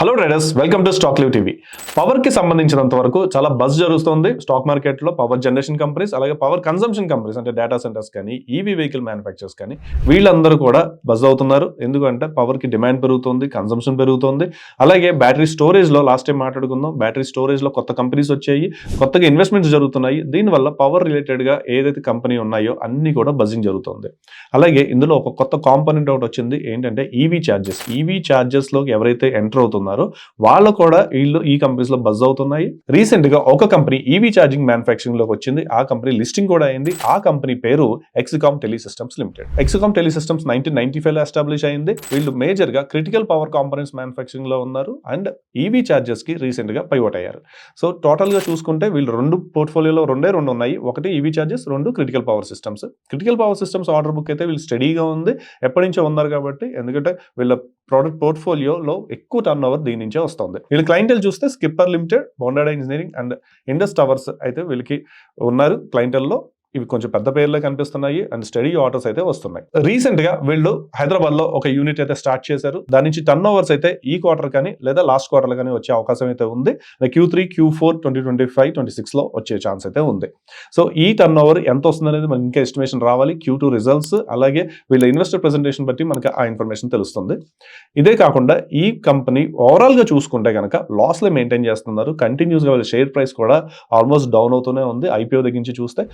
Hello traders welcome to stock live TV పవర్కి సంబంధించినంత వరకు చాలా బస్ జరుగుతుంది. స్టాక్ మార్కెట్లో పవర్ జనరేషన్ కంపెనీస్ అలాగే పవర్ కన్సంప్షన్ కంపెనీస్ అంటే డేటా సెంటర్స్ కానీ ఈవీ వెహికల్ మ్యానుఫ్యాక్చర్స్ కానీ వీళ్ళందరూ కూడా బజ్ అవుతున్నారు. ఎందుకంటే పవర్కి డిమాండ్ పెరుగుతుంది కన్సంప్షన్ పెరుగుతుంది. అలాగే బ్యాటరీ స్టోరేజ్లో లాస్ట్ టైం మాట్లాడుకుందాం. బ్యాటరీ స్టోరేజ్లో కొత్త కంపెనీస్ వచ్చాయి. కొత్తగా ఇన్వెస్ట్మెంట్స్ జరుగుతున్నాయి. దీనివల్ల పవర్ రిలేటెడ్గా ఏదైతే కంపెనీ ఉన్నాయో అన్ని కూడా బజింగ్ జరుగుతుంది. అలాగే ఇందులో ఒక కొత్త కాంపోనెంట్ ఒకటి వచ్చింది. ఏంటంటే ఈవీ ఛార్జెస్ ఈవీ ఛార్జెస్లో ఎవరైతే ఎంటర్ అవుతుందో అవుతున్నారో వాళ్ళు కూడా వీళ్ళు ఈ కంపెనీస్లో బజ్ అవుతున్నాయి. రీసెంట్గా ఒక కంపెనీ ఈవీ ఛార్జింగ్ మ్యానుఫాక్చరింగ్లోకి వచ్చింది. ఆ కంపెనీ లిస్టింగ్ కూడా అయింది. ఆ కంపెనీ పేరు Exicom tele systems limited Exicom tele systems nineteen ninety ఫైవ్లో ఎస్టాబ్లిష్ అయింది. వీళ్ళు మేజర్గా క్రిటికల్ పవర్ కాంపనెంట్స్ మ్యానుఫాక్చరింగ్లో ఉన్నారు అండ్ ఈవీ ఛార్జెస్కి రీసెంట్గా పైవట్ అయ్యారు. సో టోటల్గా చూసుకుంటే వీళ్ళు రెండు పోర్ట్ఫోలియోలో రెండే రెండు ఉన్నాయి. ఒకటి ఈవీ ఛార్జెస్ రెండు critical power systems critical power systems order book అయితే వీళ్ళు స్టడీగా ఉంది. ఎప్పటి నుంచో ఉన్నారు కాబట్టి ఎందుకంటే వీళ్ళ ప్రోడక్ట్ పోర్ట్ఫోలియోలో ఎక్కువ టర్న్ ఓవర్ దీని నుంచే వస్తుంది. వీళ్ళ క్లైంటల్ చూస్తే Skipper Limited Bondada Engineering and Indus Towers అయితే వీళ్ళకి ఉన్నారు క్లైంటల్లో ఇవి కొంచెం పెద్ద పేర్లే కనిపిస్తున్నాయి అండ్ స్టడీ ఆర్డర్స్ అయితే వస్తున్నాయి. రీసెంట్గా వీళ్ళు హైదరాబాద్లో ఒక యూనిట్ అయితే స్టార్ట్ చేశారు. దాని నుంచి టర్న్ ఓవర్స్ అయితే ఈ క్వార్టర్ కానీ లేదా లాస్ట్ క్వార్టర్ కానీ వచ్చే అవకాశం అయితే ఉంది. Q three Q four twenty twenty five twenty సిక్స్లో వచ్చే ఛాన్స్ అయితే ఉంది. సో ఈ టర్న్ ఓవర్ ఎంత వస్తుంది అనేది మనకి ఇంకా ఎస్టిమేషన్ రావాలి. క్యూ టూ రిజల్ట్స్ అలాగే వీళ్ళ ఇన్వెస్టర్ ప్రెసెంటేషన్ బట్టి మనకి ఆ ఇన్ఫర్మేషన్ తెలుస్తుంది. ఇదే కాకుండా ఈ కంపెనీ ఓవరాల్గా చూసుకుంటే కనుక లాస్లో మెయింటైన్ చేస్తున్నారు. కంటిన్యూస్గా వీళ్ళ షేర్ ప్రైస్ కూడా ఆల్మోస్ట్ డౌన్ అవుతూనే ఉంది. ఐపీఓ దగ్గర నుంచి చూస్తే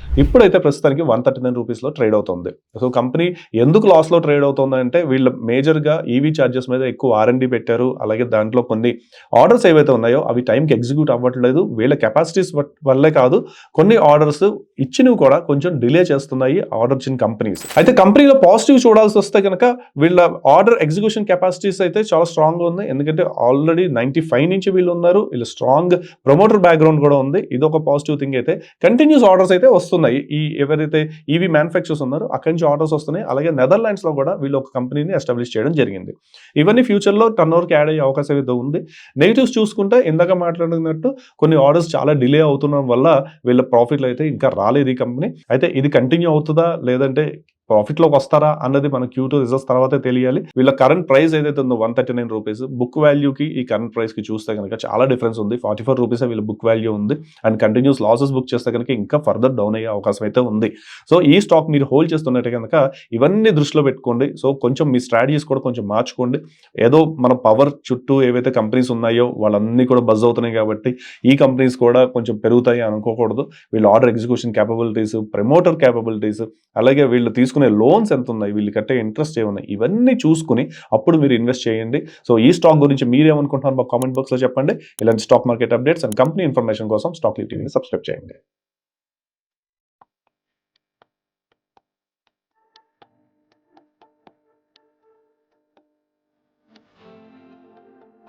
అయితే ప్రస్తుతానికి వన్ థర్టీ నైన్ రూపీస్లో ట్రేడ్ అవుతుంది. సో కంపెనీ ఎందుకు లాస్లో ట్రేడ్ అవుతుంది అంటే వీళ్ళ మేజర్గా ఈవీ ఛార్జెస్ మీద ఎక్కువ ఆర్ఎండి పెట్టారు. అలాగే దాంట్లో కొన్ని ఆర్డర్స్ ఏవైతే ఉన్నాయో అవి టైంకి ఎగ్జిక్యూట్ అవ్వట్లేదు. వీళ్ళ కెపాసిటీస్ వల్లే కాదు కొన్ని ఆర్డర్స్ ఇచ్చినవి కూడా కొంచెం డిలే చేస్తున్నాయి ఆర్డర్ ఇచ్చిన కంపెనీస్. అయితే కంపెనీలో పాజిటివ్ చూడాల్సి వస్తే కనుక వీళ్ళ ఆర్డర్ ఎగ్జిక్యూషన్ కెపాసిటీస్ అయితే చాలా స్ట్రాంగ్గా ఉంది ఎందుకంటే ఆల్రెడీ నైన్టీ ఫైవ్ నుంచి వీళ్ళు ఉన్నారు. వీళ్ళు స్ట్రాంగ్ ప్రమోటర్ బ్యాక్గ్రౌండ్ కూడా ఉంది. ఇది ఒక పాజిటివ్ థింగ్ అయితే కంటిన్యూస్ ఆర్డర్స్ అయితే వస్తున్నాయి. ఈ ఈ ఎవరైతే ఈవీ మ్యానుఫ్యాక్చర్స్ ఉన్నారో అక్కడి నుంచి ఆర్డర్స్ వస్తున్నాయి. అలాగే నెదర్లాండ్స్లో కూడా వీళ్ళు ఒక కంపెనీని ఎస్టాబ్లిష్ చేయడం జరిగింది. ఇవన్నీ ఫ్యూచర్లో టర్న్ ఓవర్కి యాడ్ అయ్యే అవకాశం అయితే ఉంది. నెగిటివ్స్ చూసుకుంటే ఇందాక మాట్లాడినట్టు కొన్ని ఆర్డర్స్ చాలా డిలే అవుతున్న వల్ల వీళ్ళ ప్రాఫిట్లు అయితే ఇంకా రాలేదు ఈ కంపెనీ అయితే ఇది కంటిన్యూ అవుతుందా? లేదంటే ప్రాఫిట్లోకి వస్తారా అన్నది మన క్యూ టూ రిజల్ట్స్ తర్వాతే తెలియాలి. వీళ్ళ కరెంట్ ప్రైస్ ఏదైతే ఉందో one thirty nine rupees book వాల్యూకి ఈ కరెంట్ ప్రైస్కి చూస్తే కనుక చాలా డిఫరెన్స్ ఉంది. ఫార్టీ ఫోర్ రూపీస్ వీళ్ళ బుక్ వాల్యూ ఉంది. అండ్ కంటిన్యూస్ లాసెస్ బుక్ చేస్తే కనుక ఇంకా ఫర్దర్ డౌన్ అయ్యే అవకాశం అయితే ఉంది. సో ఈ స్టాక్ మీరు హోల్డ్ చేస్తున్నట్టు కనుక ఇవన్నీ దృష్టిలో పెట్టుకోండి. సో కొంచెం మీ స్ట్రాటజీస్ కూడా కొంచెం మార్చుకోండి. ఏదో మన పవర్ చుట్టూ ఏవైతే కంపెనీస్ ఉన్నాయో వాళ్ళన్నీ కూడా బజ్ అవుతున్నాయి కాబట్టి ఈ కంపెనీస్ కూడా కొంచెం పెరుగుతాయి అనుకోకూడదు. వీళ్ళ order execution capabilities promoter capabilities అలాగే వీళ్ళు తీసుకునే లోన్స్ ఎంత ఉన్నాయి వీళ్ళు కట్టే ఇంట్రెస్ట్ ఏమున్నాయి ఇవన్నీ చూసుకుని అప్పుడు మీరు ఇన్వెస్ట్ చేయండి. సో ఈ స్టాక్ గురించి మీరేమనుకుంటున్నారు మా కామెంట్ బాక్స్లో చెప్పండి. ఇలాంటి stock market updates and company information కోసం స్టాక్ టీవీని సబ్స్క్రైబ్ చేయండి.